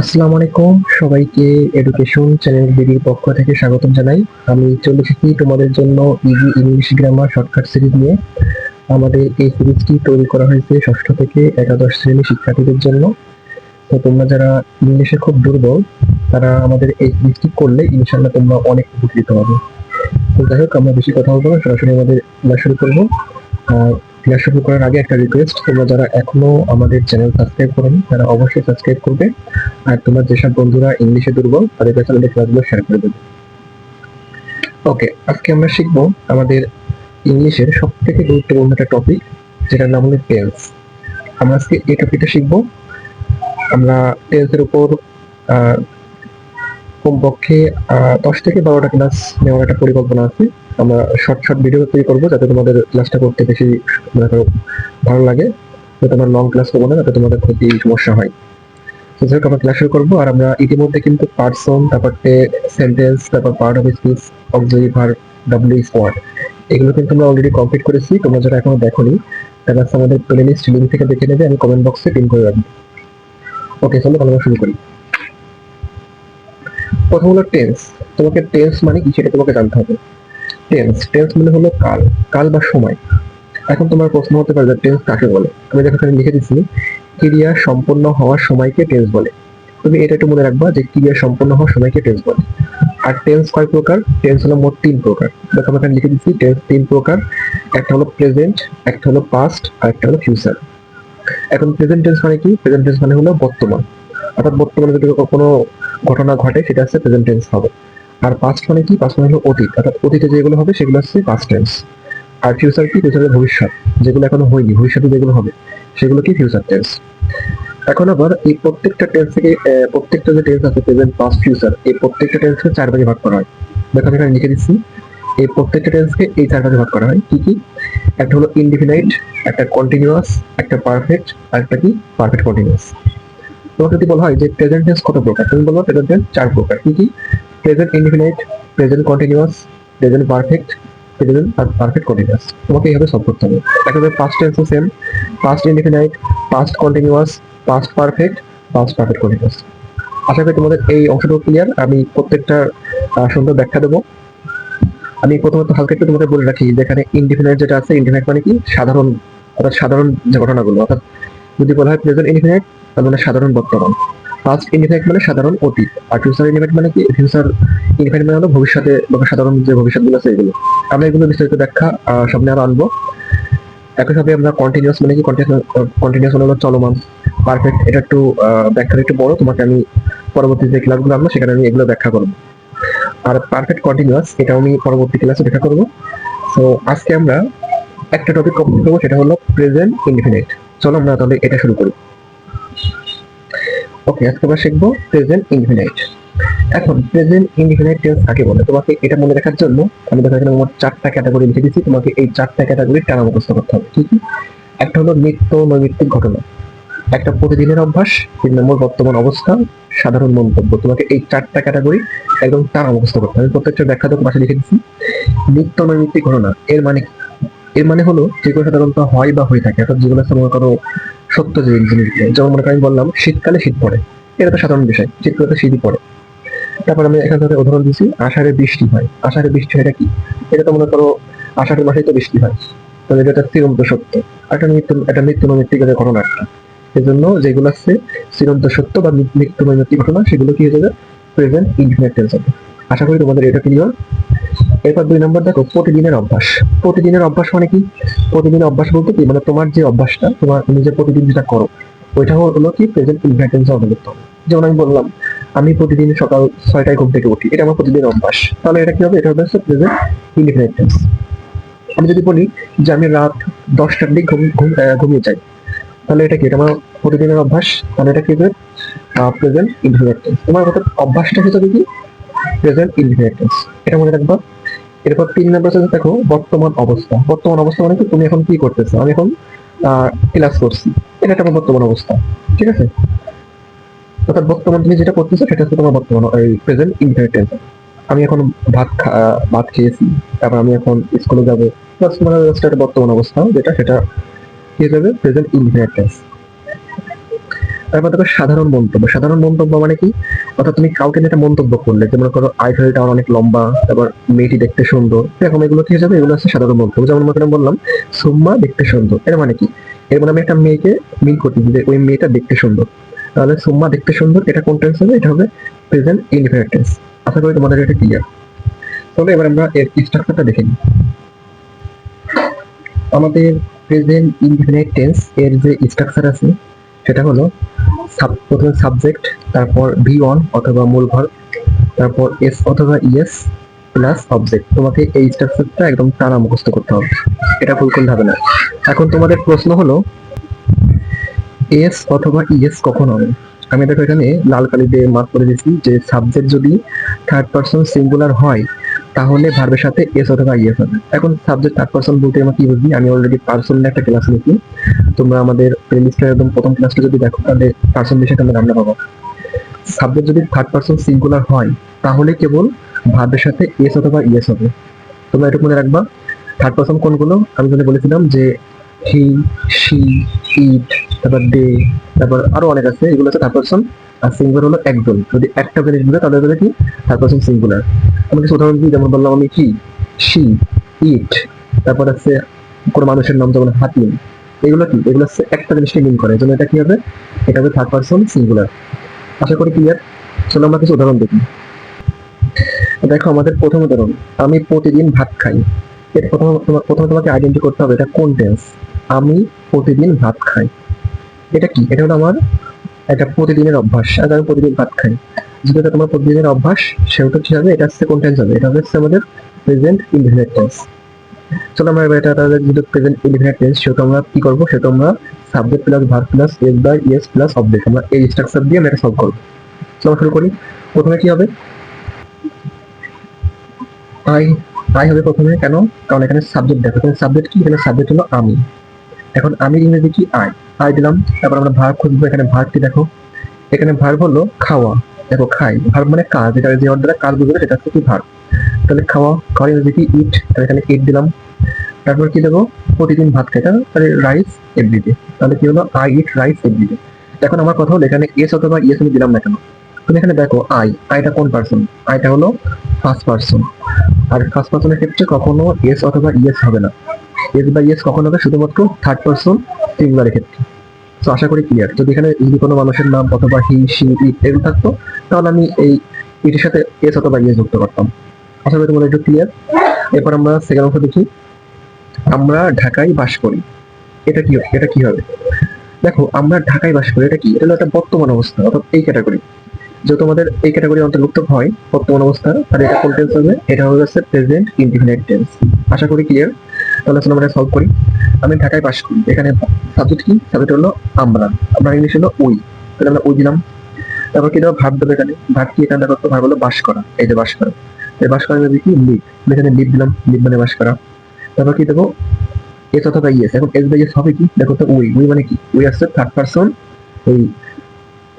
আসসালামু আলাইকুম সবাইকে এডুকেশন চ্যানেল বিডির পক্ষ থেকে স্বাগতম জানাই। আমি চলে এসেছি তোমাদের জন্য easy English grammar shortcut series নিয়ে। আমাদের এই সিরিজটি তৈরি করা হয়েছে ষষ্ঠ থেকে একাদশ শ্রেণি শিক্ষার্থীদের জন্য। তো তোমরা যারা ইংলিশে খুব দুর্বল, তারা আমাদের এই সিরিজটি করলে ইনশাল্লাহ তোমরা অনেক উপকৃত হবে। তো যাই হোক, আমরা বেশি কথা বলব সরাসরি আমাদের শুরু করব। আর ক্লাস শুরু করার আগে একটা রিকোয়েস্ট তোমরা যারা এখনও আমাদের চ্যানেল সাবস্ক্রাইব করেনি, তারা অবশ্যই সাবস্ক্রাইব করবে। আর তোমার যেসব বন্ধুরা ইংলিশে দুর্বল, তাদের কাছে আমাদের ক্লাসগুলো শেয়ার করে দেবে। ওকে আজকে আমরা শিখব আমাদের ইংলিশের সব থেকে গুরুত্বপূর্ণ একটা টপিক যেটার নাম হলো টেন্স আমরা আজকে এই টপিকটা শিখব। আমরা টেন্সের উপর কমপক্ষে দশ থেকে বারোটা ক্লাস নেওয়ার একটা পরিকল্পনা আছে। আমরা শর্ট শর্ট ভিডিও তৈরি করব যাতে তোমাদের ক্লাসটা করতে বেশি মনে করো ভালো লাগে। যাতে আমার লং ক্লাস করব না, যাতে তোমাদের ক্ষতি সমস্যা হয়। তো যাই হোক, আমরা ক্লাস শুরু করব আর আমরা ইতিমধ্যে কিন্তু পার্সন তারপর সেন্টেন্স তারপর part of speech auxiliary verb W squad এগুলো কিন্তু আমরা অলরেডি কমপ্লিট করেছি, তোমরা যারা এখনও দেখোনি হচ্ছে আমাদের প্লেলিস্ট লিঙ্ক থেকে দেখে নেবে, আমি কমেন্ট বক্সে পিন করে রাখব। ওকে চলো তাহলে শুরু করি। প্রথম হলো টেন্স তোমাকে টেন্স মানে কি সেটা তোমাকে জানতে হবে। টেন্স টেন্স মানে হলো কাল কাল বা সময়। এখন তোমার প্রশ্ন হতে পারে যে টেন্স কাকে বলে? আমি দেখো এখানে লিখে দিচ্ছি, ক্রিয়া সম্পন্ন হওয়ার সময়কে টেন্স বলে। তুমি এটা একটু মনে রাখবা যে ক্রিয়া সম্পন্ন হওয়ার সময়কে টেন্স বলে। আর টেন্স কয় প্রকার? টেন্স হলো মোট তিন প্রকার। দেখো আমি এখানে লিখে দিচ্ছি টেন্স তিন প্রকার। একটা হলো প্রেজেন্ট একটা হলো পাস্ট আর একটা হলো ফিউচার এখন প্রেজেন্ট টেন্স মানে কি? প্রেজেন্ট টেন্স মানে হলো বর্তমান। অর্থাৎ বর্তমানে যদি কোনো ঘটনা ঘটে, সেটা হচ্ছে প্রেজেন্ট টেন্স হবে। আর পাস্ট মানে কি? পাস্ট মানে হলো অতীত। অর্থাৎ অতীতে যেগুলো হবে, সেগুলো হচ্ছে পাস্ট টেন্স আর ফিউচার কি? ফিউচারের ভবিষ্যৎ। যেগুলো এখনও হয়নি, ভবিষ্যতে যেগুলো হবে, সেগুলো কি? ফিউচার টেন্স এখন আবার এই প্রত্যেকটা টেন্স থেকে প্রত্যেকটা যে টেন্স আছে প্রেজেন্ট পাস্ট ফিউচার এই প্রত্যেকটা টেন্সকে চার ভাগে ভাগ করা হয়। দেখো আমি এখানে লিখে দিচ্ছি। এই প্রত্যেকটা টেন্সকে এই চার ভাগে ভাগ করা হয়। কি কি? একটা হলো ইনডিফিনাইট একটা কন্টিনিউয়াস একটা পারফেক্ট আর একটা কি? পারফেক্ট কন্টিনিউয়াস তোমাকে যদি বলা হয় যে প্রেজেন্ট টেন্স কত প্রকার? তুমি বলব প্রেজেন্ট টেন্স চার প্রকার। কি কি? Present indefinite present continuous present perfect present আর পারফেক্ট কন্টিনিউয়াস তোমাকে এইভাবে সলভ করতে হবে। যাবে past টেন্সও same past indefinite past continuous past perfect past perfect continuous আশা করি তোমাদের এই অংশটুকু ক্লিয়ার আমি প্রত্যেকটা সুন্দর ব্যাখ্যা দেবো। আমি প্রথমত হালকা একটু তোমাদের বলে রাখি যেখানে ইনডিফিনাইট যেটা আছে ইনডিফিনাইট মানে কি? সাধারণ, অর্থাৎ সাধারণ যে ঘটনাগুলো। অর্থাৎ যদি বলা হয় প্রেজেন্ট ইনডিফিনাইট তার মানে সাধারণ বর্তমান। পাস্ট ইনডিফিনাইট মানে সাধারণ অতীত। আর ফিউচার ইনডিফিনাইট মানে কি? ফিউচার ইনডিফিনাইট মানে হলো ভবিষ্যতে বা সাধারণ যে ভবিষ্যৎগুলো আছে এগুলো। আমরা এগুলো বিস্তারিত ব্যাখ্যা সামনে আরও আনব। একইভাবে আমরা কন্টিনিউয়াস মানে কি? কন্টিনিউয়াস মানে হলো চলমান। পারফেক্ট এটা একটু আহ, ব্যাখ্যাটা একটু বড় তোমাকে আমি পরবর্তী যে ক্লাসগুলো আনব সেখানে আমি এগুলো ব্যাখ্যা করব। আর পারফেক্ট কন্টিনিউয়াস এটা আমি পরবর্তী ক্লাসে ব্যাখ্যা করব। তো আজকে আমরা একটা টপিক কমপ্লিট করব সেটা হলো প্রেজেন্ট ইনডিফিনিট চলো আমরা তাহলে এটা শুরু করি। ওকে আজকে আমরা শিখব প্রেজেন্ট ইনডিফিনিট এখন প্রেজেন্ট ইনডিফিনিট টেন্স কাকে বলে? তোমাকে এটা মনে রাখার জন্য আমি দেখো এখানে মোট চারটা ক্যাটাগরি লিখে দিচ্ছি তোমাকে এই চারটা ক্যাটাগরি টানা মুখস্থ করতে হবে। কি কি? একটা হলো নিত্য নৈমিত্তিক ঘটনা। একটা প্রতিদিনের অভ্যাস, তিন নম্বর বর্তমান অবস্থা, সাধারণ মন্তব্য। তোমাকে এই চারটা ক্যাটাগরি একদম টানা মুখস্থ করতে হবে। আমি প্রত্যেকটা ব্যাখ্যা তো পাশে লিখে দিচ্ছি। নিত্য নৈমিত্তিক ঘটনা, এর মানে এর মানে হলো যেগুলো সাধারণত হয় বা হয়ে থাকে, অর্থাৎ হচ্ছে মনে করো সত্য যে জিনিস যেমন মনে আমি বললাম, শীতকালে শীত পড়ে। এটা তো সাধারণ বিষয়, শীতকালে শীতই পড়ে। তারপর আমি এখান থেকে উদাহরণ দিচ্ছি আষাঢ়ে বৃষ্টি হয়। আষাঢ়ে বৃষ্টি হয় এটা কি? এটা তো মনে করো আষাঢ়ের মাসেই তো বৃষ্টি হয়। তাহলে এটা একটা চিরন্ত সত্য। একটা নিত্য একটা নিত্য নৈমিত্তিক একটা ঘটনা একটা। এজন্য যেগুলো আছে চিরন্ত সত্য বা নিত্য নৈমিত্তিক ঘটনা, সেগুলো কি হয়ে যাবে? প্রেজেন্ট ইনফিনিট টেন্স হবে। আশা করি তোমাদের এটা ক্লিয়ার এরপর দুই নম্বর দেখো, প্রতিদিনের অভ্যাস। প্রতিদিনের অভ্যাস মানে কি? প্রতিদিনের অভ্যাস বলতে কি? মানে তোমার যে অভ্যাসটা, তোমার তুমি যে প্রতিদিন যেটা করো, ওইটা হলো কি? প্রেজেন্ট ইনফিনিটেন্স অন্তর্ভুক্ত যেমন আমি বললাম, আমি প্রতিদিন সকাল ছয়টায় ঘুম থেকে উঠি। এটা আমার প্রতিদিনের অভ্যাস। তাহলে এটা কি হবে? এটা হবে প্রেজেন্ট ইনফিনিট আমি যদি বলি যে আমি রাত দশটার দিক ঘুম, ঘুম- ঘুমিয়ে যাই, তাহলে এটা কি? এটা আমার প্রতিদিনের অভ্যাস? তাহলে এটা কি হবে? প্রেজেন্ট ইনফিনিট তোমার অভ্যাসটা হিসেবে কি? প্রেজেন্ট ইনফিনিট এটা মনে রাখবা। এরপর তিন নম্বর হচ্ছে দেখো, বর্তমান অবস্থা। বর্তমান অবস্থা মানে কি? তুমি এখন কি করতেছো? আমি এখন ক্লাস করছি। এটা একটা আমার বর্তমান অবস্থা, ঠিক আছে? অর্থাৎ বর্তমান তুমি যেটা করতেছো, সেটা হচ্ছে তোমার বর্তমান, এই প্রেজেন্ট ইনফিনিট টেন্স আমি এখন ভাত ভাত খেয়েছি, তারপর আমি এখন স্কুলে যাব। প্লাস মানে একটা বর্তমান অবস্থা, যেটা সেটা কি হয়ে যাবে? প্রেজেন্ট ইনফিনিট টেন্স তারপর দেখো সাধারণ মন্তব্য। সাধারণ মন্তব্য মানে কি? অর্থাৎ তুমি কাউকে একটা মন্তব্য করলে যেমন করো আইফেল টাওয়ার অনেক লম্বা, তারপর মেয়েটি দেখতে সুন্দর, এরকম এগুলো কি যাবে, এগুলো হচ্ছে সাধারণ মন্তব্য। যেমন মনে বললাম, সুম্মা দেখতে সুন্দর। এর মানে কি? এর মানে আমি একটা মেয়েকে মিন করতে যে ওই মেয়েটা দেখতে সুন্দর। তাহলে সুম্মা দেখতে সুন্দর, এটা কোন টেন্স হবে? এটা হবে প্রেজেন্ট ইনডিফিনিট টেন্স আশা করি তোমাদের এটা ক্লিয়ার তবে এবার আমরা এর স্ট্রাকচারটা দেখে নিই। আমাদের প্রেজেন্ট ইনডিফিনিট টেন্স এর যে স্ট্রাকচার আছে, সেটা হলো প্রথমে সাবজেক্ট তারপর ভি ওয়ান অথবা মূল ভার্ব তারপর এস অথবা ইএস প্লাস অবজেক্ট তোমাকে এই স্ট্রাকচারটা একদম টানা মুখস্থ করতে হবে। এটা ভুল করলে হবে না। এখন তোমাদের প্রশ্ন হলো এস অথবা ইএস কখন হবে? আমি দেখো এখানে লাল কালি দিয়ে মার্ক করে দিয়েছি যে সাবজেক্ট যদি থার্ড পারসন সিঙ্গুলার হয় তাহলে ভার্বের সাথে এস অথবা ইএস হবে। এখন সাবজেক্ট থার্ড পারসন বলতে আমরা কি বুঝি আমি অলরেডি পার্সন একটা ক্লাস নিয়েছি। তোমরা আমাদের প্লেলিস্টের একদম প্রথম ক্লাসটা যদি দেখো, তাহলে পার্সন বিষয়ে তোমরা আমরা পাবো। সাবজেক্ট যদি থার্ড পারসন সিঙ্গুলার হয়, তাহলে কেবল ভার্বের সাথে এস অথবা ইএস হবে। তোমরা এটুকু মনে রাখবা। থার্ড পারসন কোনগুলো? আমি যদি বলেছিলাম যে হি শি ইট তারপর দে তারপর আরও অনেক আছে। এগুলো হচ্ছে থার্ড পারসন আর সিঙ্গুলার হলো একজন যদি একটা জিনিস বলে তাহলে কি? থার্ড পারসন সিঙ্গুলার আমি কিছু উদাহরণ দিই যেমন বললাম আমি কি? She eat. তারপর আছে কোনো মানুষের নাম, যেমন হাতিম। এগুলো কি? এগুলো হচ্ছে একটা জিনিসকে মিন করে। জন্য এটা কি হবে? এটা হবে থার্ড পারসন সিঙ্গুলার আশা করি ক্লিয়ার চলো আমরা কিছু উদাহরণ দেখি। দেখো আমাদের প্রথম উদাহরণ। আমি প্রতিদিন ভাত খাই। এর প্রথম, তোমার- প্রথমে তোমাকে আইডেন্টি করতে হবে এটা কোন টেন্স আমি প্রতিদিন ভাত খাই। এটা কি? এটা হলো আমার একটা প্রতিদিনের অভ্যাস। আজ আমি প্রতিদিন ভাত খাই। যদি এটা তোমার প্রতিদিনের অভ্যাস, সেটা কি হবে এটা হচ্ছে কোন টেন্স হবে। এটা হচ্ছে আমাদের প্রেজেন্ট ইনডিফিনিট টেন্স চলো আমরা এবার এটা তাহলে যদি প্রেজেন্ট ইনডিফিনিট টেন্স সেটা আমরা কি করব? সেটা আমরা subject plus verb plus S by S plus object আমরা এই স্ট্রাকচার দিয়ে আমরা সলভ করব। চলো শুরু করি। প্রথমে কি হবে? আই আই হবে প্রথমে, কেন? কারণ এখানে সাবজেক্ট দেখো, এখানে সাবজেক্ট কি? এখানে সাবজেক্ট হলো আমি। এখন আমি ইংরেজি কি আই আই দিলাম, তারপর আমরা ভার্ব খুঁজবো, এখানে ভার্বটি দেখো? এখানে ভার্ব হলো খাওয়া। দেখো খাই ভার্ব মানে কাজ, যেটা যে অর্ডারে কাজ বুঝবে সেটা হচ্ছে কি ভার্ব তাহলে খাওয়া খাওয়া ইংরেজি কি ইট তাহলে এখানে ইট দিলাম। তারপর কি দেবো? প্রতিদিন ভাত খাই, তাহলে রাইস এভরিডে তাহলে কি হলো? আই ইট রাইস এভরিডে এখন আমার কথা হলো, এখানে এস অথবা ইএস আমি দিলাম না কেন? তুমি এখানে দেখো আই আইটা কোন পার্সন আইটা হলো ফার্স্ট পার্সন আর ফার্স্ট পার্সনের ক্ষেত্রে কখনো এস অথবা ইএস হবে না। এস বা ইএস কখন হবে? শুধুমাত্র থার্ড পার্সন সিঙ্গুলারের ক্ষেত্রে। তো আশা করি ক্লিয়ার যদি এখানে যদি কোনো মানুষের নাম অথবা হি সি ইট এগুলো থাকতো, তাহলে আমি এই ইটের সাথে এস অথবা ইএস যুক্ত করতাম। আশা করি তোমাদের একটু ক্লিয়ার এরপর আমরা সেকেন্ড অংশ দেখি। আমরা ঢাকায় বাস করি। এটা কি এটা কি হবে? দেখো, আমরা ঢাকায় বাস করি, এটা কি? এটা হলো একটা বর্তমান অবস্থা, অর্থাৎ এই ক্যাটাগরি যেহেতু আমাদের এই ক্যাটাগরি অন্তর্ভুক্ত হয়, বর্তমান অবস্থা আর এটা কোন টেন্স হবে। এটা হবে হচ্ছে প্রেজেন্ট ইনডিফিনিট টেন্স আশা করি ক্লিয়ার তাহলে চলো আমরা সলভ করি। আমি ঢাকায় বাস করি। এখানে সাবজেক্ট কি? সাবজেক্ট হলো আমরা। আমরা ইংলিশ হলো উই তাহলে আমরা উই দিলাম। তারপর কি দেবো ভাব দেবো এখানে। ভাব কি? এখানে দেখো ভাব হলো বাস করা। এই যে বাস করা। এই বাস করা যদি কি? লিভ এখানে লিভ দিলাম। লিভ মানে বাস করা। তারপর কি দেবো এস অথবা ইএস এখন এস বাই এস হবে কি? দেখো তো উই উই মানে কি? উই আসছে থার্ড পার্সন এই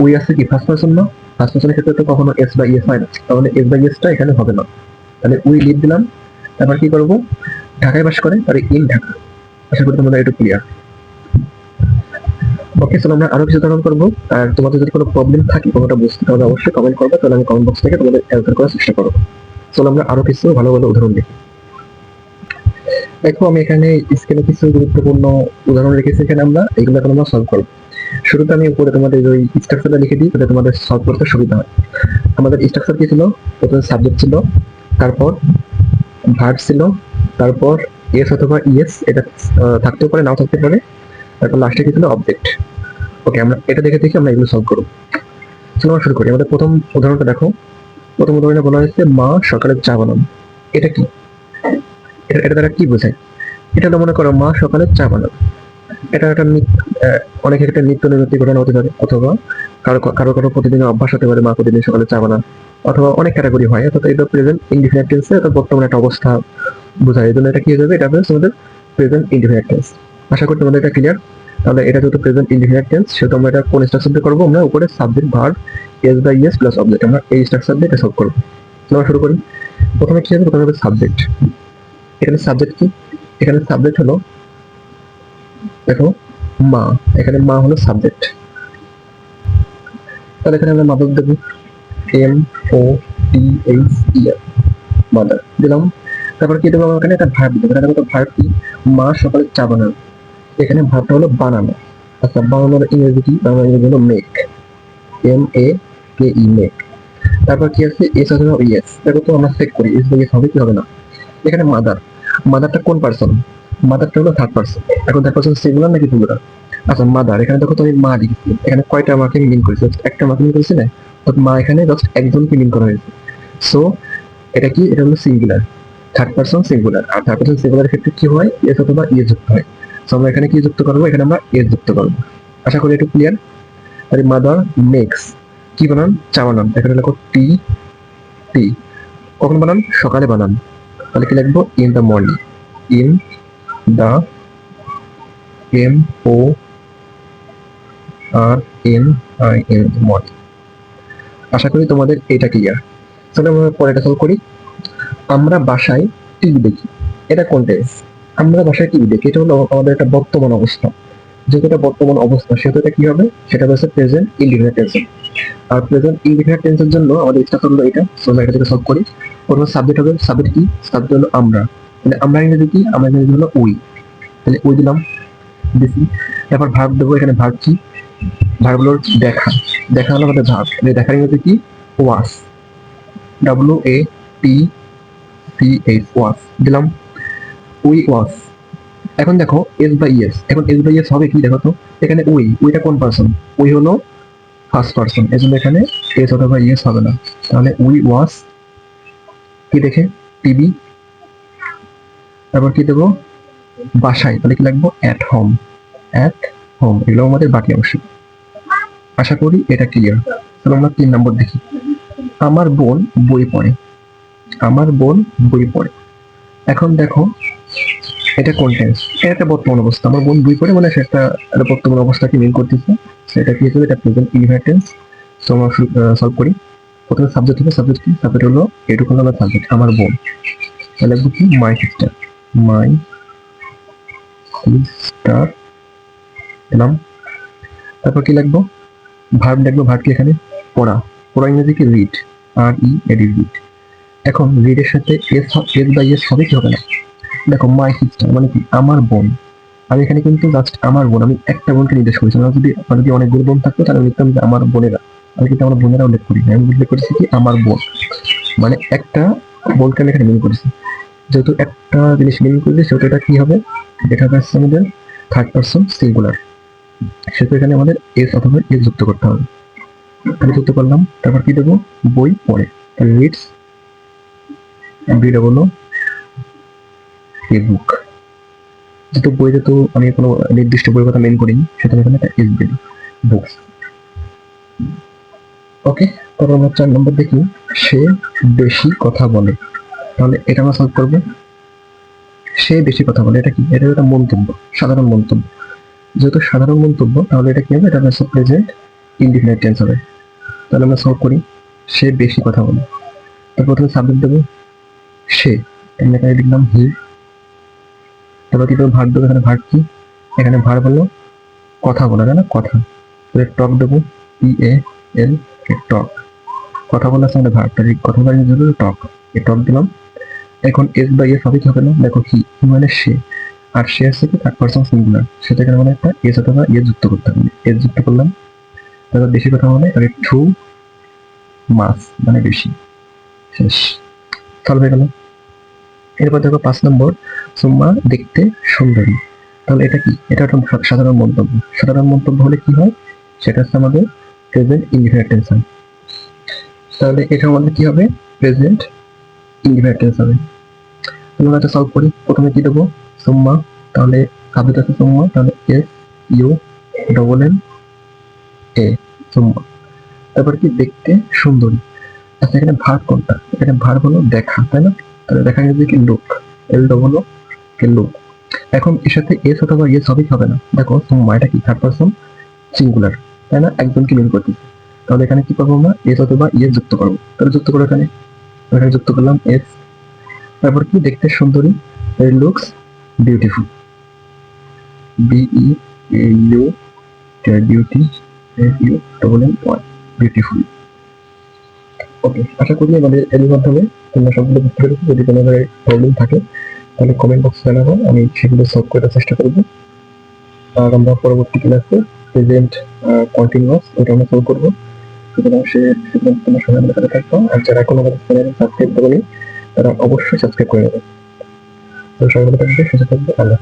উই আসছে কি? ফার্স্ট পার্সন না? ফার্স্ট পার্সনের ক্ষেত্রে তো কখনো এস বাই এস হয় না। তাহলে এস বাই এসটা এখানে হবে না। তাহলে উই লিভ দিলাম। তারপর কি করব? ঢাকায় বাস করে আর ইন ঢাকা। আশা করি তোমাদের একটু ক্লিয়ার ওকে চলো আমরা আরও কিছু ধারণ করব। আর তোমাদের যদি কোনো প্রবলেম থাকে কোনোটা বুঝতে তাহলে অবশ্যই কমেন্ট করবে, তাহলে আমি কমেন্ট বক্স থেকে তোমাদের অ্যান্সার করার চেষ্টা করব। চলো আমরা আরও কিছু ভালো ভালো উদাহরণ দেখি। দেখো, আমি এখানে স্কেলে কিছু গুরুত্বপূর্ণ উদাহরণ রেখেছি এখানে আমরা, এগুলো এখন আমরা সলভ করব। শুরুতে আমি উপরে তোমাদের ওই স্ট্রাকচারটা লিখে দিই তাহলে তোমাদের সলভ করতে সুবিধা হয়। আমাদের স্ট্রাকচার কি ছিল? প্রথমে সাবজেক্ট ছিল, তারপর ভার্ব ছিল, তারপর এস অথবা ইএস এটা থাকতেও পারে, নাও থাকতে পারে। তারপর লাস্টে কি ছিল? অবজেক্ট ওকে আমরা এটা দেখে দেখে আমরা এগুলো সলভ করব। চলো আমরা শুরু করি। আমাদের প্রথম উদাহরণটা দেখো। প্রথম উদাহরণে বলা হয়েছে, মা সকালে চা বানান। এটা কি? এটা এটা দ্বারা কি বোঝায়? এটা হলো মনে করো, মা সকালে চা বানান। এটা একটা অনেক একটা নিত্য নৈমিত্তিক ঘটনা হতে পারে, অথবা কারও কারও কারও প্রতিদিনের অভ্যাস হতে পারে, মা প্রতিদিন সকালে চা বানান। অথবা অনেক ক্যাটাগরি হয়, অর্থাৎ এটা প্রেজেন্ট ইনডিফিনিট টেন্সে এটা বর্তমানে একটা অবস্থা বোঝায় এই জন্য এটা কি হয়ে যাবে? এটা হবে তোমাদের প্রেজেন্ট ইনডিফিনিট টেন্স আশা করি তোমাদের এটা ক্লিয়ার তাহলে এটা যেহেতু প্রেজেন্ট ইনডিফিনিট টেন্স সেহেতু আমরা এটা কোন স্ট্রাকচার দিয়ে করব? আমরা উপরে subject verb S by S plus object আমরা এই স্ট্রাকচার দিয়ে এটা সলভ করব। আমরা শুরু করি। প্রথমে কি হবে? প্রথমে হবে সাবজেক্ট এখানে সাবজেক্ট কি? এখানে সাবজেক্ট হলো, দেখো, মা। এখানে মা হলো সাবজেক্ট তাহলে এখানে আমরা মাদার দেবো M O T H E mother দিলাম। তারপর কি দেবো আমরা এখানে? একটা ভার্ব দেবো। এখানে একটা ভার্ব কি? মা সকালে চা বানানো এখানে ভার্বটা হলো বানানো। আচ্ছা বানানোর ইংরেজি কি? বাংলা ইংরেজি হলো make M A K E make তারপর কি আছে? এস অথবা ইএস দেখো তো আমরা চেক করি। এস ইএস হবে কি হবে না? এখানে মাদার মাদারটা কোন পার্সন মাদারটা হলো থার্ড পার্সন এখন থার্ড পার্সন সিঙ্গুলার নাকি সিঙ্গুলার আচ্ছা মাদার এখানে দেখো তো আমি মা লিখেছি। এখানে কয়টা মাকে মিন করেছে? একটা মাকে মিন করেছে না? মা এখানে জাস্ট একজনকে মিন করা হয়েছে। সো এটা কি? এটা হলো সিঙ্গুলার থার্ড পার্সন সিঙ্গুলার আর থার্ড পার্সন সিঙ্গুলার ক্ষেত্রে কি হয়? এস অথবা ইয়ে যুক্ত হয়। সো আমরা এখানে কি যুক্ত করব? এখানে আমরা এস যুক্ত করব। আশা করি একটু ক্লিয়ার তাহলে মাদার মেক্স কি বানান? চা বানান। এখানে লেখো টি টি কখন বানান? সকালে বানান। তাহলে কি লিখব? In the morning in the M O R N I N morning আশা করি তোমাদের এটা ক্লিয়ার তাহলে আমরা পরেটা সলভ করি। আমরা বাসায় টিভি দেখি। এটা কোন টেন্স আমরা বাসায় টিভি দেখি। এটা হলো আমাদের একটা বর্তমান অবস্থা। এটা বর্তমান অবস্থা সেহেতু এটা কি হবে? সেটা হচ্ছে প্রেজেন্ট ইনডিফিনিট টেন্স আর প্রেজেন্ট ইনডিফিনিট টেন্সের জন্য আমাদের এক্সট্রা হলো এটা। সো এটা থেকে সলভ করি। প্রথমে সাবজেক্ট হবে সাবজেক্ট কি? সাবজেক্ট হলো আমরা। মানে আমরা ইংরেজি কি আমরা ইংরেজি হলো তাহলে উই দিলাম। দিছি তারপর ভার্ব দেবো, এখানে ভার্ব কি? ভার্ব দেখা। দেখা হলো আমাদের ভার্ব দেখার ইংরেজি কি? Watch W A T C H watch দিলাম। উই ওয়াস এখন দেখো এস বাই এস এখন এস বাই এস হবে কি দেখো তো? এখানে উই উইটা কোন পার্সন উই হলো ফার্স্ট পার্সন এই এখানে এস অথবা ইয়েস হবে না। তাহলে উই ওয়াস কি দেখে? টিভি তারপর কি দেবো? বাসায়। তাহলে কি লাগবো? অ্যাট হোম অ্যাট হোম এগুলো আমাদের বাকি অংশ। আশা করি এটা ক্লিয়ার তাহলে আমরা তিন নম্বর দেখি। আমার বোন বই পড়ে। আমার বোন বই পড়ে। এখন দেখো, এটা কোন টেন্স এটা একটা বর্তমান অবস্থা। আমার বোন বই পড়ে মানে সেটা একটা বর্তমান অবস্থাকে মিন করতেছে। সেটা কি হিসেবে এটা প্রেজেন্ট ইনভার্টেন্স সো আমরা সলভ করি। প্রথমে সাবজেক্ট হবে সাবজেক্ট কি? সাবজেক্ট হলো এটুকু আমার সাবজেক্ট আমার বোন। তাহলে লিখব কি মাই সিস্টার মাই সিস্টার দিলাম তারপর কি লিখব? ভার্ব লিখব ভার্ব কি এখানে? পড়া। পড়া ইংরেজি কি? রিড আর ই এডি রিড এখন রিডের সাথে এস এস বাই এস হবে কি হবে না? দেখো মাই সিস্টার মানে কি? আমার বোন। আমি এখানে কিন্তু জাস্ট আমার বোন। আমি একটা বোনকে নির্দেশ করেছি। আমার যদি আমার যদি অনেকগুলো বোন থাকতো, তাহলে আমি লিখতাম যে আমার বোনেরা। আমি কিন্তু আমার বোনেরা উল্লেখ করি আমি উল্লেখ করেছি কি? আমার বোন। মানে একটা বোনকে আমি এখানে মিন করেছি। যেহেতু একটা জিনিস করেছি সেহেতু এটা কি হবে? এটা হচ্ছে আমাদের থার্ড পার্সন সিঙ্গুলার সেহেতু এখানে আমাদের এস অথবা এস যুক্ত করতে হবে। তাহলে যুক্ত করলাম, তারপর কি দেবো? বই পড়ে। তাহলে রিডস যেহেতু বই যেহেতু আমি কোনো নির্দিষ্ট বইয়ের কথা মেন করিনি সেটা এখানে একটা এস দিই বুকস ওকে তারপর আমরা চার নম্বর দেখি। সে বেশি কথা বলে। তাহলে এটা আমরা সলভ করব। সে বেশি কথা বলে, এটা কি? এটা একটা মন্তব্য, সাধারণ মন্তব্য। যেহেতু সাধারণ মন্তব্য, তাহলে এটা কি হবে? এটা হচ্ছে প্রেজেন্ট ইনডিফিনিট টেন্স হবে। তাহলে আমরা সলভ করি, সে বেশি কথা বলে। তো প্রথমে সাবজেক্ট দেবো, সে। আমি এখানে লিখলাম হি তারপর কি দেবো ভার দেবো, এখানে ভার কি? এখানে ভার বলল কথা বলা না? কথা। তাহলে টক দেবো ই এ এল টক কথা বলার আমাদের ভার তাহলে কথা বলার জন্য টক এ টক দিলাম। এখন এস বাই এস হবে কি হবে না? দেখো হি মানে সে। আর সে আছে কি? থার্ড পার্সন সিঙ্গুলার সেটা এখানে মানে একটা এস অথবা ইয়ে যুক্ত করতে হবে। এস যুক্ত করলাম। তারপর বেশি কথা মানে আর ট্রু মাস মানে বেশি। শেষ। সলভ হয়ে গেল। এরপর দেখো পাঁচ নম্বর সুম্মা দেখতে সুন্দরী। তাহলে এটা কি? এটা একটা সাধারণ মন্তব্য। সাধারণ মন্তব্য হলে কি হয়? সেটা হচ্ছে আমাদের প্রেজেন্ট ইনডিফিনিট টেন্স তাহলে এটা আমাদের কি হবে? প্রেজেন্ট ইনডিফিনিট টেন্স হবে। তাহলে আমরা এটা সলভ করি। প্রথমে কি দেবো? সুম্মা, তাহলে সাবজেক্ট আছে সুম্মা, তাহলে S U double N A, Summa. তারপর কি? দেখতে সুন্দরী। আচ্ছা এখানে ভার কোনটা? এখানে ভার হলো দেখা, তাই না? তাহলে দেখা গেছে কি look L double O K look এখন এর সাথে এস অথবা ইয়েস হবে হবে না। দেখো, সুম্মা, এটা কি? থার্ড পার্সন সিঙ্গুলার তাই না? একজনকে মিন করতেছে তাহলে এখানে কি করব আমরা? এস অথবা ইয়েস যুক্ত করব। তাহলে যুক্ত করো এখানে। এখানে যুক্ত করলাম এস তারপর কি? দেখতে সুন্দরী looks beautiful B E U beauty U double N Y beautiful okay আশা করি আমাদের এর মাধ্যমে তোমরা সবগুলো বুঝতে পেরেছ। যদি কোনো ধরনের প্রবলেম থাকে, তাহলে কমেন্ট বক্সে জানাব, আমি সেগুলো সলভ করার চেষ্টা করব। আর আমরা পরবর্তী ক্লাসে প্রেজেন্ট কন্টিনিউয়াস ওটা আমরা সলভ করব। সুতরাং সে তোমার সঙ্গে আমাদের সাথে থাকব। আর যারা চ্যানেলে সাবস্ক্রাইব করেনি, তারা অবশ্যই সাবস্ক্রাইব করে নেবে। তো ভালো থাকবে সুস্থ থাকবে আল্লাহ।